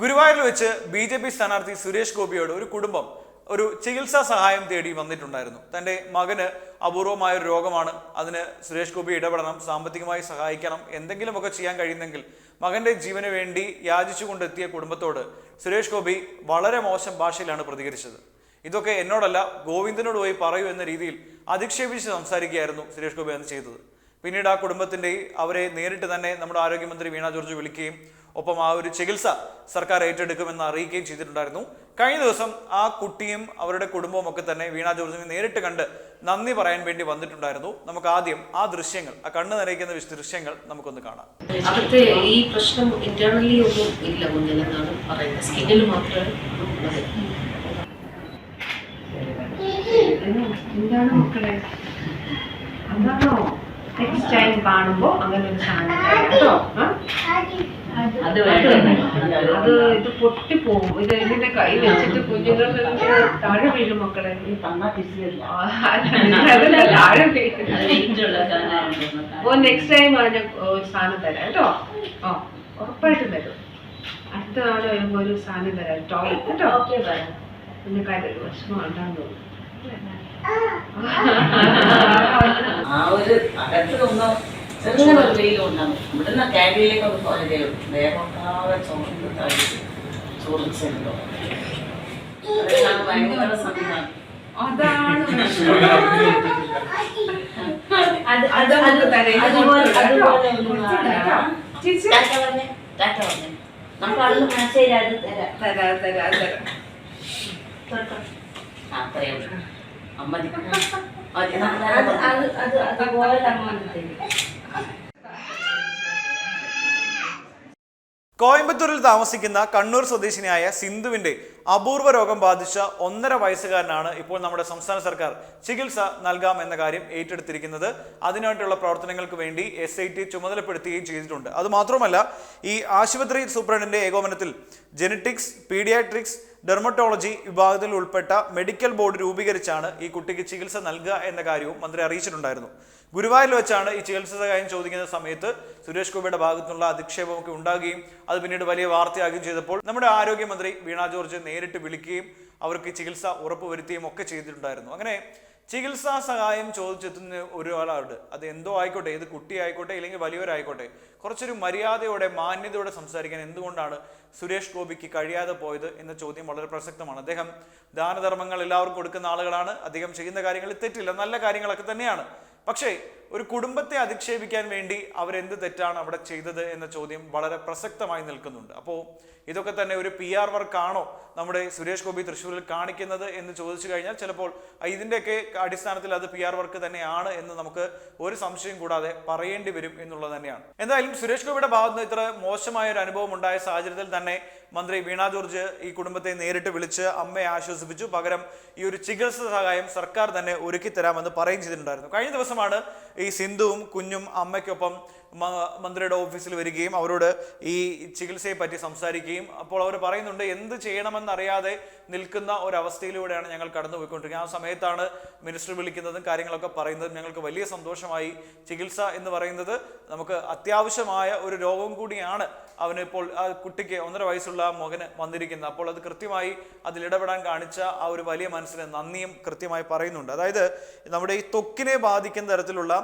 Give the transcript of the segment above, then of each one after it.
ഗുരുവായൂരിൽ വെച്ച് B J P സ്ഥാനാർത്ഥി സുരേഷ് ഗോപിയോട് ഒരു കുടുംബം ഒരു ചികിത്സാ സഹായം തേടി വന്നിട്ടുണ്ടായിരുന്നു. തന്റെ മകന് അപൂർവമായ ഒരു രോഗമാണ്. അതിന് സുരേഷ് ഗോപി ഇടപെടണം സാമ്പത്തികമായി സഹായിക്കണം എന്തെങ്കിലുമൊക്കെ ചെയ്യാൻ കഴിയുന്നെങ്കിൽ മകന്റെ ജീവന് വേണ്ടി യാചിച്ചുകൊണ്ടെത്തിയ കുടുംബത്തോട് സുരേഷ് ഗോപി വളരെ മോശം ഭാഷയിലാണ് പ്രതികരിച്ചത്. ഇതൊക്കെ എന്നോടല്ല ഗോവിന്ദനോട് പോയി പറയൂ എന്ന രീതിയിൽ അധിക്ഷേപിച്ച് സംസാരിക്കുകയായിരുന്നു സുരേഷ് ഗോപി അന്ന് ചെയ്തത്. പിന്നീട് ആ കുടുംബത്തിന്റെ അവരെ നേരിട്ട് തന്നെ നമ്മുടെ ആരോഗ്യമന്ത്രി വീണ ജോർജ് വിളിക്കുകയും ഒപ്പം ആ ഒരു ചികിത്സ സർക്കാർ ഏറ്റെടുക്കുമെന്ന് അറിയിക്കുകയും ചെയ്തിട്ടുണ്ടായിരുന്നു. കഴിഞ്ഞ ദിവസം ആ കുട്ടിയും അവരുടെ കുടുംബവും ഒക്കെ തന്നെ വീണ ജോർജിനെ നേരിട്ട് കണ്ട് നന്ദി പറയാൻ വേണ്ടി വന്നിട്ടുണ്ടായിരുന്നു. നമുക്ക് ആദ്യം ആ ദൃശ്യങ്ങൾ ആ കണ്ണു നിറയ്ക്കുന്ന ദൃശ്യങ്ങൾ നമുക്കൊന്ന് കാണാം. അവർക്ക് ഈ പ്രശ്നം ഇന്റേണലി ഒന്നും ഇല്ല കുഞ്ഞിലെന്നാണ് പറയുന്നത്. സ്കിന്നിൽ മാത്രമേ എന്താണ് മക്കളെ? അതാണോ നെക്സ്റ്റ് ടൈം കാണുമ്പോ അങ്ങനെ ഒരു സാധനം കേട്ടോ? അത് അത് ഇത് പൊട്ടിപ്പോവും. ഇത് ഇതിന്റെ കൈ വെച്ചിട്ട് കുഞ്ഞുങ്ങൾ താഴെ വീഴും മക്കളെ. താഴെ വീഴും. ഓ നെക്സ്റ്റ് ടൈം അതിന് ഒരു സാധനം തരാം കേട്ടോ. ഓ ഉറപ്പായിട്ടും തരും. അടുത്ത നാൾ വരുമ്പോ ഒരു സാധനം തരാം ടോയ് കേട്ടോ? പിന്നെ കാര്യം വിഷമം ഉണ്ടാകുന്നു ആ ഒരു അകത്ത് ഒന്ന് ചെറുങ്ങനെ ഒരു വെയിലുണ്ടാകും ഇവിടുന്ന് ക്യാബിനിലേക്ക് ഒന്ന് പോയതേ ചോർന്ന് തളിച്ച് ചോദിച്ചല്ലോ അതെല്ലാം ഭയങ്കര സംവിധാനം അതാണ്. അത് അത് നമുക്ക് അവിടുന്ന് മനസ്സിലായി അത് തരാം. തരാം തരാം തരാം. അത്രയേ അമ്മ കോയമ്പത്തൂരിൽ താമസിക്കുന്ന കണ്ണൂർ സ്വദേശിനിയായ സിന്ധുവിന്റെ അപൂർവ രോഗം ബാധിച്ച ഒന്നര വയസ്സുകാരനാണ് ഇപ്പോൾ നമ്മുടെ സംസ്ഥാന സർക്കാർ ചികിത്സ നൽകാം എന്ന കാര്യം ഏറ്റെടുത്തിരിക്കുന്നത്. അതിനായിട്ടുള്ള പ്രവർത്തനങ്ങൾക്ക് വേണ്ടി എസ് ഐ ടി ചുമതലപ്പെടുത്തുകയും ചെയ്തിട്ടുണ്ട്. അതുമാത്രമല്ല ഈ ആശുപത്രി സൂപ്രണ്ടിന്റെ ഏകോപനത്തിൽ ജെനറ്റിക്സ് പീഡിയാട്രിക്സ് ഡെർമറ്റോളജി വിഭാഗത്തിൽ ഉൾപ്പെട്ട മെഡിക്കൽ ബോർഡ് രൂപീകരിച്ചാണ് ഈ കുട്ടിക്ക് ചികിത്സ നൽകുക എന്ന കാര്യവും മന്ത്രി അറിയിച്ചിട്ടുണ്ടായിരുന്നു. ഗുരുവായൂരിൽ വെച്ചാണ് ഈ ചികിത്സ സഹായം ചോദിക്കുന്ന സമയത്ത് സുരേഷ് ഗോപിയുടെ ഭാഗത്തുനിന്നുള്ള അധിക്ഷേപമൊക്കെ ഉണ്ടാകുകയും അത് പിന്നീട് വലിയ വാർത്തയാകുകയും ചെയ്തപ്പോൾ നമ്മുടെ ആരോഗ്യമന്ത്രി വീണ ജോർജ് നേരിട്ട് വിളിക്കുകയും അവർക്ക് ചികിത്സ ഉറപ്പുവരുത്തുകയും ഒക്കെ ചെയ്തിട്ടുണ്ടായിരുന്നു. അങ്ങനെ ചികിത്സാ സഹായം ചോദിച്ചെത്തുന്ന ഒരാളുണ്ട് അത് എന്തോ ആയിക്കോട്ടെ ഏത് കുട്ടി ആയിക്കോട്ടെ അല്ലെങ്കിൽ വലിയവരായിക്കോട്ടെ കുറച്ചൊരു മര്യാദയോടെ മാന്യതയോടെ സംസാരിക്കാൻ എന്തുകൊണ്ടാണ് സുരേഷ് ഗോപിക്ക് കഴിയാതെ പോയത് എന്ന ചോദ്യം വളരെ പ്രസക്തമാണ്. അദ്ദേഹം ദാനധർമ്മങ്ങൾ എല്ലാവർക്കും കൊടുക്കുന്ന ആളുകളാണ് അദ്ദേഹം ചെയ്യുന്ന കാര്യങ്ങളിൽ തെറ്റില്ല നല്ല കാര്യങ്ങളൊക്കെ തന്നെയാണ്. പക്ഷേ ഒരു കുടുംബത്തെ അധിക്ഷേപിക്കാൻ വേണ്ടി അവരെന്ത് തെറ്റാണ് അവിടെ ചെയ്തത് എന്ന ചോദ്യം വളരെ പ്രസക്തമായി നിൽക്കുന്നുണ്ട്. അപ്പോൾ ഇതൊക്കെ തന്നെ ഒരു പി ആർ വർക്കാണോ നമ്മുടെ സുരേഷ് ഗോപി തൃശ്ശൂരിൽ കാണിക്കുന്നത് എന്ന് ചോദിച്ചു കഴിഞ്ഞാൽ ചിലപ്പോൾ ഇതിന്റെയൊക്കെ അടിസ്ഥാനത്തിൽ അത് പി ആർ വർക്ക് തന്നെയാണ് എന്ന് നമുക്ക് ഒരു സംശയം കൂടാതെ പറയേണ്ടി വരും എന്നുള്ളത് തന്നെയാണ്. എന്തായാലും സുരേഷ് ഗോപിയുടെ ഭാഗത്ത് നിന്ന് ഇത്ര മോശമായ ഒരു അനുഭവം ഉണ്ടായ സാഹചര്യത്തിൽ തന്നെ മന്ത്രി വീണ ജോർജ് ഈ കുടുംബത്തെ നേരിട്ട് വിളിച്ച് അമ്മയെ ആശ്വസിപ്പിച്ചു. പകരം ഈ ഒരു ചികിത്സ സഹായം സർക്കാർ തന്നെ ഒരുക്കി തരാമെന്ന് പറയുകയും ചെയ്തിട്ടുണ്ടായിരുന്നു. കഴിഞ്ഞ ദിവസമാണ് ഈ സിന്ധുവും കുഞ്ഞും അമ്മയ്ക്കൊപ്പം മന്ത്രിയുടെ ഓഫീസിൽ വരികയും അവരോട് ഈ ചികിത്സയെ പറ്റി സംസാരിക്കുകയും അപ്പോൾ അവർ പറയുന്നുണ്ട് എന്ത് ചെയ്യണമെന്ന് അറിയാതെ നിൽക്കുന്ന ഒരവസ്ഥയിലൂടെയാണ് ഞങ്ങൾ കടന്നു പോയിക്കൊണ്ടിരിക്കുന്നത് ആ സമയത്താണ് മിനിസ്റ്റർ വിളിക്കുന്നതും കാര്യങ്ങളൊക്കെ പറയുന്നതും ഞങ്ങൾക്ക് വലിയ സന്തോഷമായി ചികിത്സ എന്ന് പറയുന്നത് നമുക്ക് അത്യാവശ്യമായ ഒരു രോഗം കൂടിയാണ്. അവനിപ്പോൾ ആ കുട്ടിക്ക് ഒന്നര വയസ്സുള്ള മകന് വന്നിരിക്കുന്നത്. അപ്പോൾ അത് കൃത്യമായി അതിൽ ഇടപെടാൻ കാണിച്ച ആ ഒരു വലിയ മനസ്സിന് നന്ദിയും കൃത്യമായി പറയുന്നുണ്ട്. അതായത് നമ്മുടെ ഈ തൊക്കിനെ ബാധിക്കുന്ന തരത്തിലുള്ള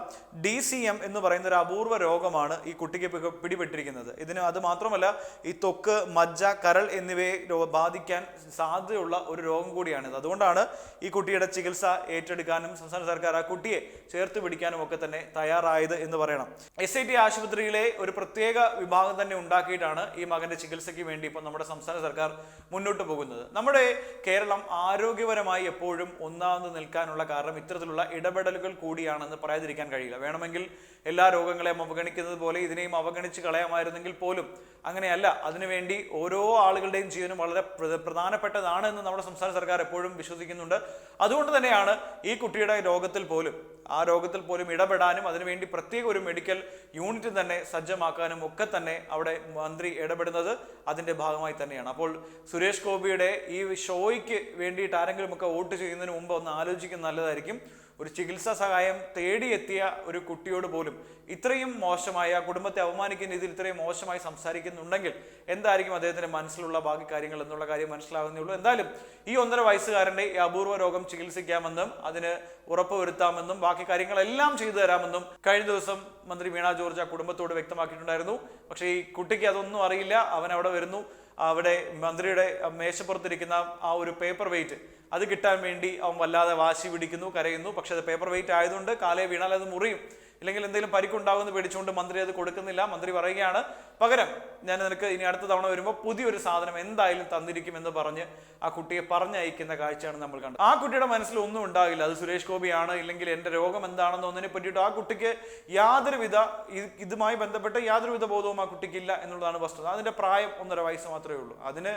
ഡി സി എം എന്ന് പറയുന്ന ഒരു അപൂർവ രോഗമാണ് ഈ കുട്ടിക്ക് പിടിപെട്ടിരിക്കുന്നത്. ഇതിന് അത് മാത്രമല്ല ഈ തൊക്ക് മജ്ജ കരൾ എന്നിവയെ ബാധിക്കാൻ സാധ്യതയുള്ള ഒരു രോഗം കൂടിയാണിത്. അതുകൊണ്ടാണ് ഈ കുട്ടിയുടെ ചികിത്സ ഏറ്റെടുക്കാനും സംസ്ഥാന സർക്കാർ ആ കുട്ടിയെ ചേർത്ത് പിടിക്കാനും ഒക്കെ തന്നെ തയ്യാറായത് എന്ന് പറയണം. എസ് ഐ ടി ആശുപത്രിയിലെ ഒരു പ്രത്യേക വിഭാഗം തന്നെ ഉണ്ടാക്കിയിട്ടാണ് ഈ മകന്റെ ചികിത്സയ്ക്ക് വേണ്ടി ഇപ്പോൾ നമ്മുടെ സംസ്ഥാന സർക്കാർ മുന്നോട്ട് പോകുന്നത്. നമ്മുടെ കേരളം ആരോഗ്യപരമായി എപ്പോഴും ഒന്നാമത് നിൽക്കാനുള്ള കാരണം ഇത്തരത്തിലുള്ള ഇടപെടലുകൾ കൂടിയാണെന്ന് പറയാതിരിക്കാൻ കഴിയില്ല. വേണമെങ്കിൽ എല്ലാ രോഗങ്ങളെയും അവഗണിക്കുന്നത് പോലെ ഇതിനെയും അവഗണിച്ച് കളയാമായിരുന്നെങ്കിൽ പോലും അങ്ങനെയല്ല. അതിനുവേണ്ടി ഓരോ ആളുകളുടെയും ജീവനും വളരെ പ്ര- പ്രധാനപ്പെട്ടതാണ് എന്ന് നമ്മുടെ സംസ്ഥാന സർക്കാർ എപ്പോഴും വിശ്വസിക്കുന്നുണ്ട്. അതുകൊണ്ട് തന്നെയാണ് ഈ കുട്ടിയുടെ രോഗത്തിൽ പോലും ആ രോഗത്തിൽ പോലും ഇടപെടാനും അതിനുവേണ്ടി പ്രത്യേക ഒരു മെഡിക്കൽ യൂണിറ്റ് തന്നെ സജ്ജമാക്കാനും ഒക്കെ തന്നെ അവിടെ മന്ത്രി ഇടപെടുന്നത് അതിന്റെ ഭാഗമായി തന്നെയാണ്. അപ്പോൾ സുരേഷ് ഗോപിയുടെ ഈ ഷോയ്ക്ക് വേണ്ടിയിട്ട് ആരെങ്കിലും ഒക്കെ വോട്ട് ചെയ്യുന്നതിന് മുമ്പ് ഒന്ന് ആലോചിക്കുന്നത് നല്ലതായിരിക്കും. ഒരു ചികിത്സാ സഹായം തേടിയെത്തിയ ഒരു കുട്ടിയോട് പോലും ഇത്രയും മോശമായ കുടുംബത്തെ അവമാനിക്കുന്ന രീതിയിൽ ഇത്രയും മോശമായി സംസാരിക്കുന്നുണ്ടെങ്കിൽ എന്തായിരിക്കും അദ്ദേഹത്തിന്റെ മനസ്സിലുള്ള ബാക്കി കാര്യങ്ങൾ എന്നുള്ള കാര്യം മനസ്സിലാകുന്നേ എന്തായാലും ഈ ഒന്നര വയസ്സുകാരന്റെ ഈ അപൂർവ രോഗം ചികിത്സിക്കാമെന്നും അതിന് ഉറപ്പുവരുത്താമെന്നും ബാക്കി കാര്യങ്ങളെല്ലാം ചെയ്തു തരാമെന്നും കഴിഞ്ഞ ദിവസം മന്ത്രി വീണ ജോർജ് ആ കുടുംബത്തോട് വ്യക്തമാക്കിയിട്ടുണ്ടായിരുന്നു. പക്ഷേ ഈ കുട്ടിക്ക് അതൊന്നും അറിയില്ല. അവൻ അവിടെ വരുന്നു. അവിടെ മന്ത്രിയുടെ മേശപ്പുറത്തിരിക്കുന്ന ആ ഒരു പേപ്പർ വെയിറ്റ് അത് കിട്ടാൻ വേണ്ടി അവൻ വല്ലാതെ വാശി പിടിക്കുന്നു കരയുന്നു. പക്ഷെ അത് പേപ്പർ വെയിറ്റ് ആയതുകൊണ്ട് കാലേ വീണാൽ അത് മുറിയും. ഇല്ലെങ്കിൽ എന്തെങ്കിലും പരിക്കുണ്ടാകുമെന്ന് പേടിച്ചുകൊണ്ട് മന്ത്രി അത് കൊടുക്കുന്നില്ല. മന്ത്രി പറയുകയാണ് പകരം ഞാൻ നിനക്ക് ഇനി അടുത്ത തവണ വരുമ്പോൾ പുതിയൊരു സാധനം എന്തായാലും തന്നിരിക്കും എന്ന് പറഞ്ഞ് ആ കുട്ടിയെ പറഞ്ഞയക്കുന്ന കാഴ്ചയാണ് നമ്മൾ കണ്ടത്. ആ കുട്ടിയുടെ മനസ്സിൽ ഒന്നും ഉണ്ടാകില്ല. അത് സുരേഷ് ഗോപിയാണ് ഇല്ലെങ്കിൽ എന്റെ രോഗം എന്താണെന്ന് ഒന്നിനെ പറ്റിയിട്ട് ആ കുട്ടിക്ക് യാതൊരുവിധ ഇത് ഇതുമായി ബന്ധപ്പെട്ട് യാതൊരുവിധ ബോധവും ആ കുട്ടിക്കില്ല എന്നുള്ളതാണ് വസ്തുത. അതിന്റെ പ്രായം ഒന്നര വയസ്സ് മാത്രമേ ഉള്ളൂ. അതിന്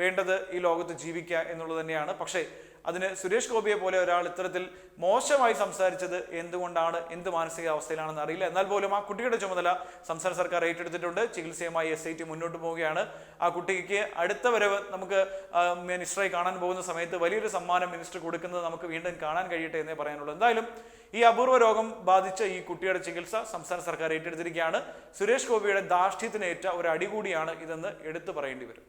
വേണ്ടത് ഈ ലോകത്ത് ജീവിക്കുക എന്നുള്ളത് തന്നെയാണ്. പക്ഷേ അതിന് സുരേഷ് ഗോപിയെ പോലെ ഒരാൾ ഇത്തരത്തിൽ മോശമായി സംസാരിച്ചത് എന്തുകൊണ്ടാണ് എന്ത് മാനസികാവസ്ഥയിലാണെന്ന് അറിയില്ല. എന്നാൽ പോലും ആ കുട്ടിയുടെ ചുമതല സംസ്ഥാന സർക്കാർ ഏറ്റെടുത്തിട്ടുണ്ട്. ചികിത്സയുമായി എസ് ഐ ടി മുന്നോട്ട് പോവുകയാണ്. ആ കുട്ടിക്ക് അടുത്ത വരവ് നമുക്ക് മിനിസ്റ്ററെ കാണാൻ പോകുന്ന സമയത്ത് വലിയൊരു സമ്മാനം മിനിസ്റ്റർ കൊടുക്കുന്നത് നമുക്ക് വീണ്ടും കാണാൻ കഴിയട്ടെ എന്നേ പറയാനുള്ളൂ. എന്തായാലും ഈ അപൂർവ രോഗം ബാധിച്ച ഈ കുട്ടിയുടെ ചികിത്സ സംസ്ഥാന സർക്കാർ ഏറ്റെടുത്തിരിക്കുകയാണ്. സുരേഷ് ഗോപിയുടെ ധാർഷ്ട്യത്തിനേറ്റ ഒരു അടി കൂടിയാണ് ഇതെന്ന് എടുത്തു പറയേണ്ടി വരും.